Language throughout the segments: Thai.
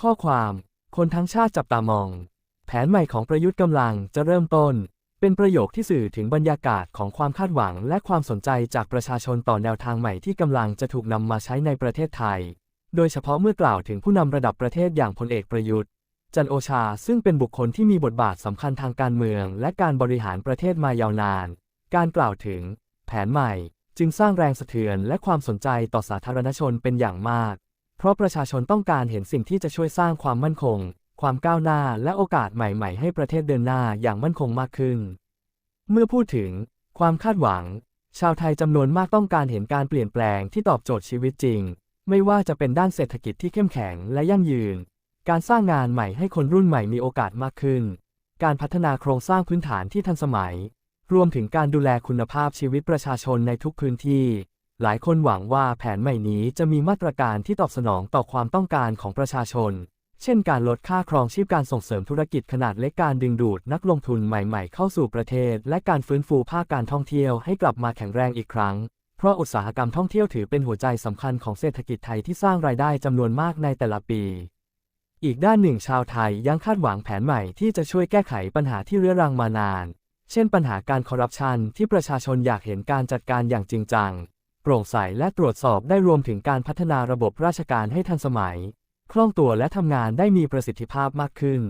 ข้อความ คนทั้งชาติจับตามอง แผนใหม่ของประยุทธ์กำลังจะเริ่มต้น เป็นประโยคที่สื่อถึงบรรยากาศของความคาดหวังและความสนใจจากประชาชนต่อแนวทางใหม่ที่กำลังจะถูกนำมาใช้ในประเทศไทย โดยเฉพาะเมื่อกล่าวถึงผู้นำระดับประเทศอย่างพลเอกประยุทธ์ จันโอชาซึ่งเป็นบุคคลที่มีบทบาทสำคัญทางการเมืองและการบริหารประเทศมายาวนาน การกล่าวถึง แผนใหม่ จึงสร้างแรงสะเทือนและความสนใจต่อสาธารณชนเป็นอย่างมาก เพราะประชาชนต้องการเห็นสิ่งที่จะช่วยสร้างความมั่นคง ความก้าวหน้าและโอกาสใหม่ ๆ ให้ประเทศเดินหน้าอย่างมั่นคงมากขึ้น เมื่อพูดถึง ความคาดหวัง ชาวไทยจำนวนมากต้องการเห็นการเปลี่ยนแปลงที่ตอบโจทย์ชีวิตจริง ไม่ว่าจะเป็นด้านเศรษฐกิจที่เข้มแข็งและยั่งยืน การสร้างงานใหม่ให้คนรุ่นใหม่มีโอกาสมากขึ้น การพัฒนาโครงสร้างพื้นฐานที่ทันสมัย รวมถึงการดูแลคุณภาพชีวิตประชาชนในทุกพื้นที่ หลายคนหวังว่าแผนใหม่นี้จะมีมาตรการที่ตอบสนองต่อความต้องการของประชาชน เช่นการลดค่าครองชีพการส่งเสริมธุรกิจขนาดเล็กการดึงดูดนักลงทุนใหม่ๆ เข้าสู่ประเทศ และการฟื้นฟูภาคการท่องเที่ยวให้กลับมาแข็งแรงอีกครั้ง เพราะอุตสาหกรรมท่องเที่ยวถือเป็นหัวใจสำคัญของเศรษฐกิจไทยที่สร้างรายได้จำนวนมากในแต่ละปี อีกด้านหนึ่งชาวไทยยังคาดหวังแผนใหม่ที่จะช่วยแก้ไขปัญหาที่เรื้อรังมานาน เช่น ปัญหาการคอร์รัปชันที่ประชาชนอยากเห็นการจัดการอย่างจริงจัง โปร่งใสและตรวจสอบได้รวมถึงการพัฒนาระบบราชการให้ทันสมัย คล่องตัวและทำงานได้มีประสิทธิภาพมากขึ้น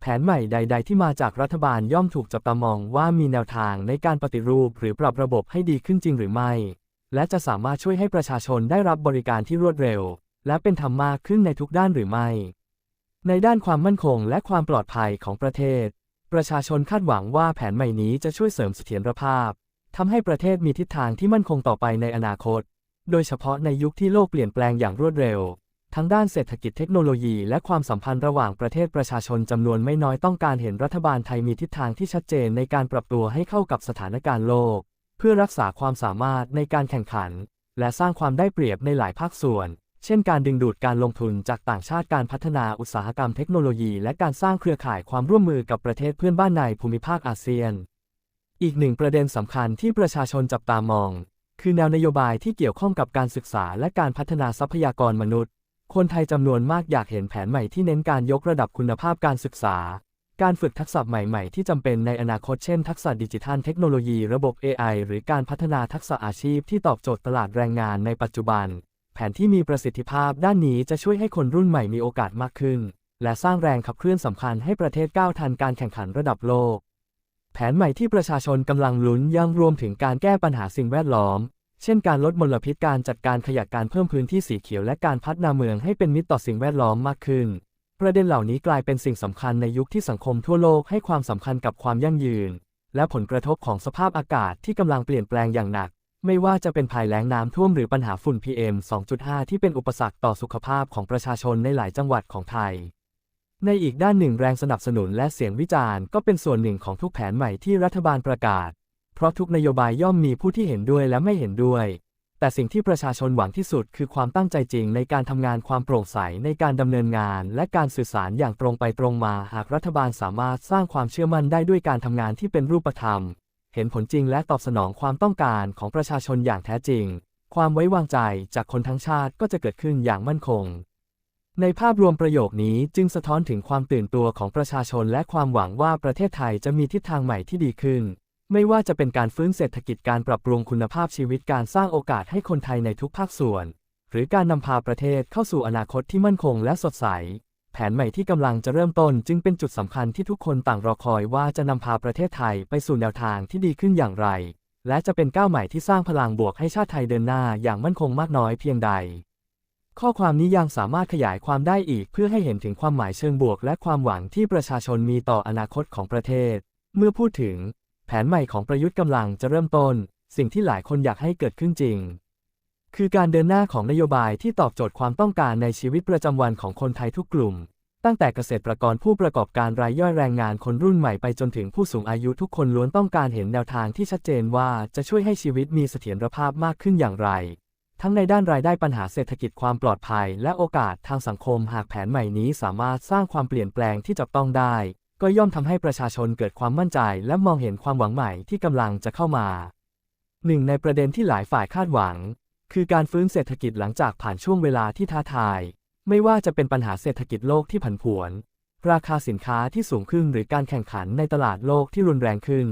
แผนใหม่ใด ๆ ที่มาจากรัฐบาลย่อมถูกจับตามองว่ามีแนวทางในการปฏิรูปหรือปรับระบบให้ดีขึ้นจริงหรือไม่ และจะสามารถช่วยให้ประชาชนได้รับบริการที่รวดเร็ว และเป็นธรรมมากขึ้นในทุกด้านหรือไม่ ในด้านความมั่นคงและความปลอดภัยของประเทศ ประชาชนคาดหวังว่าแผนใหม่นี้จะช่วยเสริมเสถียรภาพ ทำให้ประเทศมีทิศทางที่มั่นคงต่อไปในอนาคต โดยเฉพาะในยุคที่โลกเปลี่ยนแปลงอย่างรวดเร็ว ทั้งด้านเศรษฐกิจเทคโนโลยีและความสัมพันธ์ระหว่างประเทศประชาชนจำนวนไม่น้อยต้องการเห็นรัฐบาลไทยมีทิศทางที่ชัดเจนในการปรับตัวให้เข้ากับสถานการณ์โลก เพื่อรักษาความสามารถในการแข่งขัน และสร้างความได้เปรียบในหลายภาคส่วน เช่น การดึงดูดการลงทุนจากต่างชาติการพัฒนาอุตสาหกรรมเทคโนโลยี และการสร้างเครือข่ายความร่วมมือกับประเทศเพื่อนบ้านในภูมิภาคอาเซียน อีกหนึ่งประเด็นสำคัญที่ประชาชนจับตามอง คือแนวนโยบายที่เกี่ยวข้องกับการศึกษาและการพัฒนาทรัพยากรมนุษย์ คนไทยจำนวนมากอยากเห็นแผนใหม่ที่เน้นการยกระดับคุณภาพการศึกษา การฝึกทักษะใหม่ ๆ ที่จำเป็นในอนาคตเช่นทักษะดิจิทัลเทคโนโลยีระบบ AI หรือการพัฒนาทักษะอาชีพที่ตอบโจทย์ตลาดแรงงานในปัจจุบัน แผนที่มีประสิทธิภาพด้านนี้จะช่วยให้คนรุ่นใหม่มีโอกาสมากขึ้น และสร้างแรงขับเคลื่อนสำคัญให้ประเทศก้าวทันการแข่งขันระดับโลก ผนใหม่ที่ประชาชนกำลังลุ้นยังรวมถึงการแก้ปัญหาสิ่งแวดล้อม เช่นการลดมลพิษการจัดการขยะการเพิ่มพื้นที่สีเขียวและการพัฒนาเมืองให้เป็นมิตรต่อสิ่งแวดล้อมมากขึ้น ประเด็นเหล่านี้กลายเป็นสิ่งสำคัญในยุคที่สังคมทั่วโลกให้ความสำคัญกับความยั่งยืน และผลกระทบของสภาพอากาศที่กำลังเปลี่ยนแปลงอย่างหนัก ไม่ว่าจะเป็นภัยแล้งน้ำท่วมหรือปัญหาฝุ่น PM 2.5 ที่เป็นอุปสรรคต่อสุขภาพของประชาชนในหลายจังหวัดของไทย ในอีกด้านหนึ่งแรงสนับสนุนและเสียงวิจารณ์ก็เป็นส่วนหนึ่งของทุกแผนใหม่ที่รัฐบาลประกาศ เพราะทุกนโยบายย่อมมีผู้ที่เห็นด้วยและไม่เห็นด้วย แต่สิ่งที่ประชาชนหวังที่สุดคือความตั้งใจจริงในการทำงานความโปร่งใสในการดำเนินงาน และการสื่อสารอย่างตรงไปตรงมา หากรัฐบาลสามารถสร้างความเชื่อมั่นได้ด้วยการทำงานที่เป็นรูปธรรม เห็นผลจริงและตอบสนองความต้องการของประชาชนอย่างแท้จริง ความไว้วางใจจากคนทั้งชาติก็จะเกิดขึ้นอย่างมั่นคง ในภาพรวมประโยคนี้จึงสะท้อนถึงความตื่นตัวของประชาชนและความหวังว่าประเทศไทยจะมีทิศทางใหม่ที่ดีขึ้น ไม่ว่าจะเป็นการฟื้นเศรษฐกิจการปรับปรุงคุณภาพชีวิตการสร้างโอกาสให้คนไทยในทุกภาคส่วน หรือการนำพาประเทศเข้าสู่อนาคตที่มั่นคงและสดใส แผนใหม่ที่กำลังจะเริ่มต้นจึงเป็นจุดสำคัญที่ทุกคนต่างรอคอยว่าจะนำพาประเทศไทยไปสู่แนวทางที่ดีขึ้นอย่างไร และจะเป็นก้าวใหม่ที่สร้างพลังบวกให้ชาติไทยเดินหน้าอย่างมั่นคงมากน้อยเพียงใด ข้อความนี้ยังสามารถขยายความได้อีกเพื่อให้เห็นถึงความหมายเชิงบวก และความหวังที่ประชาชนมีต่ออนาคตของประเทศ เมื่อพูดถึง แผนใหม่ของประยุทธ์กำลังจะเริ่มต้น สิ่งที่หลายคนอยากให้เกิดขึ้นจริง คือการเดินหน้าของนโยบายที่ตอบโจทย์ความต้องการในชีวิตประจำวันของคนไทยทุกกลุ่ม ตั้งแต่เกษตรกรผู้ประกอบการรายย่อยแรงงานคนรุ่นใหม่ไปจนถึงผู้สูงอายุทุกคนล้วนต้องการเห็นแนวทางที่ชัดเจนว่าจะช่วยให้ชีวิตมีเสถียรภาพมากขึ้นอย่างไร ทั้งในด้านรายได้ปัญหาเศรษฐกิจความปลอดภัย และโอกาสทางสังคมหากแผนใหม่นี้สามารถสร้างความเปลี่ยนแปลงที่จับต้องได้ ก็ย่อมทำให้ประชาชนเกิดความมั่นใจ และมองเห็นความหวังใหม่ที่กำลังจะเข้ามาหนึ่งในประเด็นที่หลายฝ่ายคาดหวัง คือการฟื้นเศรษฐกิจหลังจากผ่านช่วงเวลาที่ท้าทาย ไม่ว่าจะเป็นปัญหาเศรษฐกิจโลกที่ผันผวน ราคาสินค้าที่สูงขึ้นหรือการแข่งขันในตลาดโลกที่รุนแรงขึ้น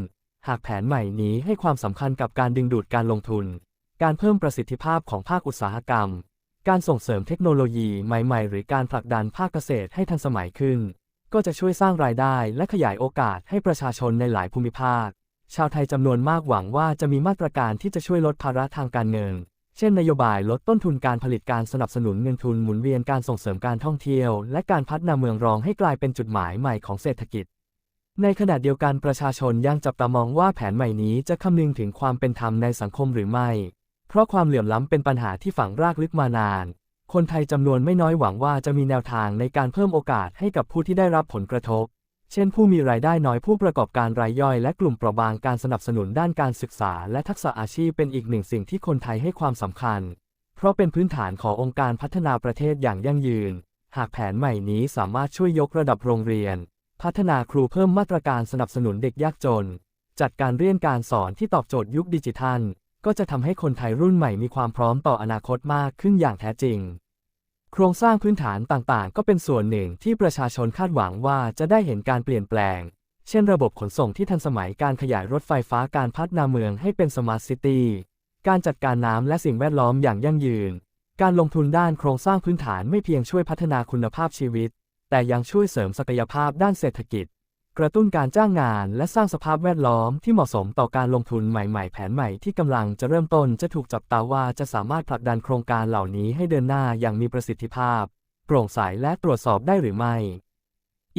หากแผนใหม่นี้ให้ความสำคัญกับการดึงดูดการลงทุน การเพิ่มประสิทธิภาพของภาคอุตสาหกรรม การส่งเสริมเทคโนโลยีใหม่ๆ หรือการผลักดันภาคเกษตรให้ทันสมัยขึ้น ก็จะช่วยสร้างรายได้และขยายโอกาสให้ประชาชนในหลายภูมิภาค ชาวไทยจำนวนมากหวังว่าจะมีมาตรการที่จะช่วยลดภาระทางการเงิน เช่นนโยบายลดต้นทุนการผลิตการสนับสนุนเงินทุนหมุนเวียนการส่งเสริมการท่องเที่ยว และการพัฒนาเมืองรองให้กลายเป็นจุดหมายใหม่ของเศรษฐกิจในขณะเดียวกันประชาชนยังจับตามองว่าแผนใหม่นี้จะคำนึงถึงความเป็นธรรมในสังคมหรือไม่ เพราะความเหลื่อมล้ำเป็นปัญหาที่ฝังรากลึกมานาน คนไทยจำนวนไม่น้อยหวังว่าจะมีแนวทางในการเพิ่มโอกาสให้กับผู้ที่ได้รับผลกระทบ เช่น ผู้มีรายได้น้อยผู้ประกอบการรายย่อยและกลุ่มเปราะบางการสนับสนุนด้านการศึกษา และทักษะอาชีพเป็นอีกหนึ่งสิ่งที่คนไทยให้ความสำคัญ เพราะเป็นพื้นฐานขององค์การพัฒนาประเทศอย่างยั่งยืน หากแผนใหม่นี้สามารถช่วยยกระดับโรงเรียน พัฒนาครูเพิ่มมาตรการสนับสนุนเด็กยากจน จัดการเรียนการสอนที่ตอบโจทย์ยุคดิจิทัล ก็จะทำให้คนไทยรุ่นใหม่มีความพร้อมต่ออนาคตมากขึ้นอย่างแท้จริง โครงสร้างพื้นฐานต่างๆ ก็เป็นส่วนหนึ่งที่ประชาชนคาดหวังว่าจะได้เห็นการเปลี่ยนแปลง เช่นระบบขนส่งที่ทันสมัยการขยายรถไฟฟ้าการพัฒนาเมืองให้เป็นสมาร์ทซิตี้ การจัดการน้ำและสิ่งแวดล้อมอย่างยั่งยืน การลงทุนด้านโครงสร้างพื้นฐานไม่เพียงช่วยพัฒนาคุณภาพชีวิต แต่ยังช่วยเสริมศักยภาพด้านเศรษฐกิจ กระตุ้นการจ้างงานและสร้างสภาพแวดล้อมที่เหมาะสมต่อการลงทุนใหม่ ๆ แผนใหม่ที่กำลังจะเริ่มต้นจะถูกจับตาว่าจะสามารถผลักดันโครงการเหล่านี้ให้เดินหน้าอย่างมีประสิทธิภาพ โปร่งใสและตรวจสอบได้หรือไม่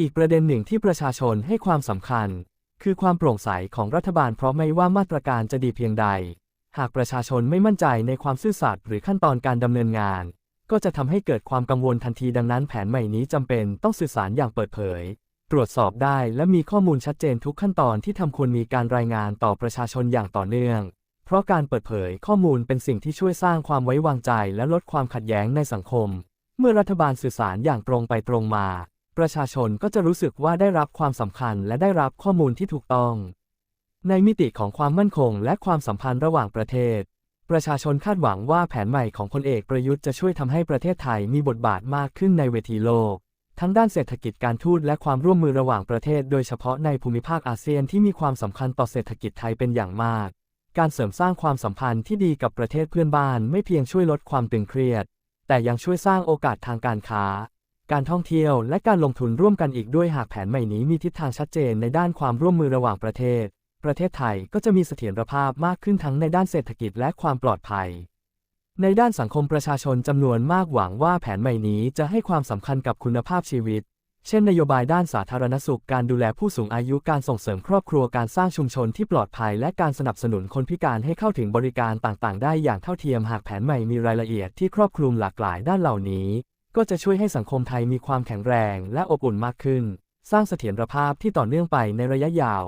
อีกประเด็นหนึ่งที่ประชาชนให้ความสำคัญ คือความโปร่งใสของรัฐบาลเพราะไม่ว่ามาตรการจะดีเพียงใด หากประชาชนไม่มั่นใจในความซื่อสัตย์หรือขั้นตอนการดำเนินงาน ก็จะทำให้เกิดความกังวลทันทีดังนั้นแผนใหม่นี้จำเป็นต้องสื่อสารอย่างเปิดเผย ตรวจสอบได้และมีข้อมูลชัดเจนทุกขั้นตอนที่ทำควรมีการรายงานต่อประชาชนอย่างต่อเนื่อง เพราะการเปิดเผยข้อมูลเป็นสิ่งที่ช่วยสร้างความไว้วางใจและลดความขัดแย้งในสังคม เมื่อรัฐบาลสื่อสารอย่างตรงไปตรงมา ประชาชนก็จะรู้สึกว่าได้รับความสำคัญและได้รับข้อมูลที่ถูกต้อง ในมิติของความมั่นคงและความสัมพันธ์ระหว่างประเทศ ประชาชนคาดหวังว่าแผนใหม่ของพลเอกประยุทธ์จะช่วยทำให้ประเทศไทยมีบทบาทมากขึ้นในเวทีโลก ทั้งด้านเศรษฐกิจการทูตและความร่วมมือระหว่างประเทศ โดยเฉพาะในภูมิภาคอาเซียนที่มีความสำคัญต่อเศรษฐกิจไทยเป็นอย่างมาก การเสริมสร้างความสัมพันธ์ที่ดีกับประเทศเพื่อนบ้านไม่เพียงช่วยลดความตึงเครียด แต่ยังช่วยสร้างโอกาสทางการค้า การท่องเที่ยวและการลงทุนร่วมกันอีกด้วยหากแผนใหม่นี้มีทิศทางชัดเจนในด้านความร่วมมือระหว่างประเทศ ประเทศไทยก็จะมีเสถียรภาพมากขึ้นทั้งในด้านเศรษฐกิจและความปลอดภัย ในด้านสังคมประชาชนจำนวนมากหวังว่าแผนใหม่นี้จะให้ความสำคัญกับคุณภาพชีวิต เช่นนโยบายด้านสาธารณสุข การดูแลผู้สูงอายุ การส่งเสริมครอบครัว การสร้างชุมชนที่ปลอดภัย และการสนับสนุนคนพิการให้เข้าถึงบริการต่างๆ ได้อย่างเท่าเทียม หากแผนใหม่มีรายละเอียดที่ครอบคลุมหลากหลายด้านเหล่านี้ ก็จะช่วยให้สังคมไทยมีความแข็งแรง และอบอุ่นมากขึ้น สร้างเสถียรภาพที่ต่อเนื่องไปในระยะยาว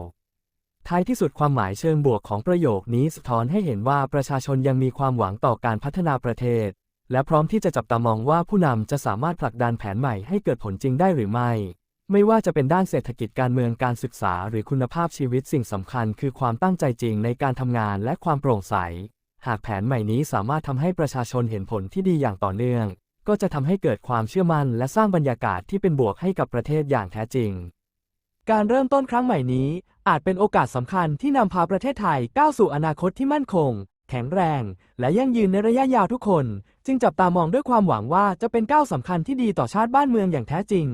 ท้ายที่สุดความหมายเชิงบวกของประโยคนี้สะท้อนให้เห็นว่าประชาชนยังมีความหวังต่อการพัฒนาประเทศ และพร้อมที่จะจับตามองว่าผู้นำจะสามารถผลักดันแผนใหม่ให้เกิดผลจริงได้หรือไม่ ไม่ว่าจะเป็นด้านเศรษฐกิจการเมืองการศึกษาหรือคุณภาพชีวิตสิ่งสำคัญ คือความตั้งใจจริงในการทำงานและความโปร่งใส หากแผนใหม่นี้สามารถทำให้ประชาชนเห็นผลที่ดีอย่างต่อเนื่อง ก็จะทำให้เกิดความเชื่อมั่น และสร้างบรรยากาศที่เป็นบวกให้กับประเทศอย่างแท้จริง การเริ่มต้นครั้งใหม่นี้ อาจเป็นโอกาสสำคัญที่นำพาประเทศไทยก้าวสู่อนาคตที่มั่นคง แข็งแรง และยั่งยืนในระยะยาวทุกคน จึงจับตามองด้วยความหวังว่าจะเป็นก้าวสำคัญที่ดีต่อชาติบ้านเมืองอย่างแท้จริง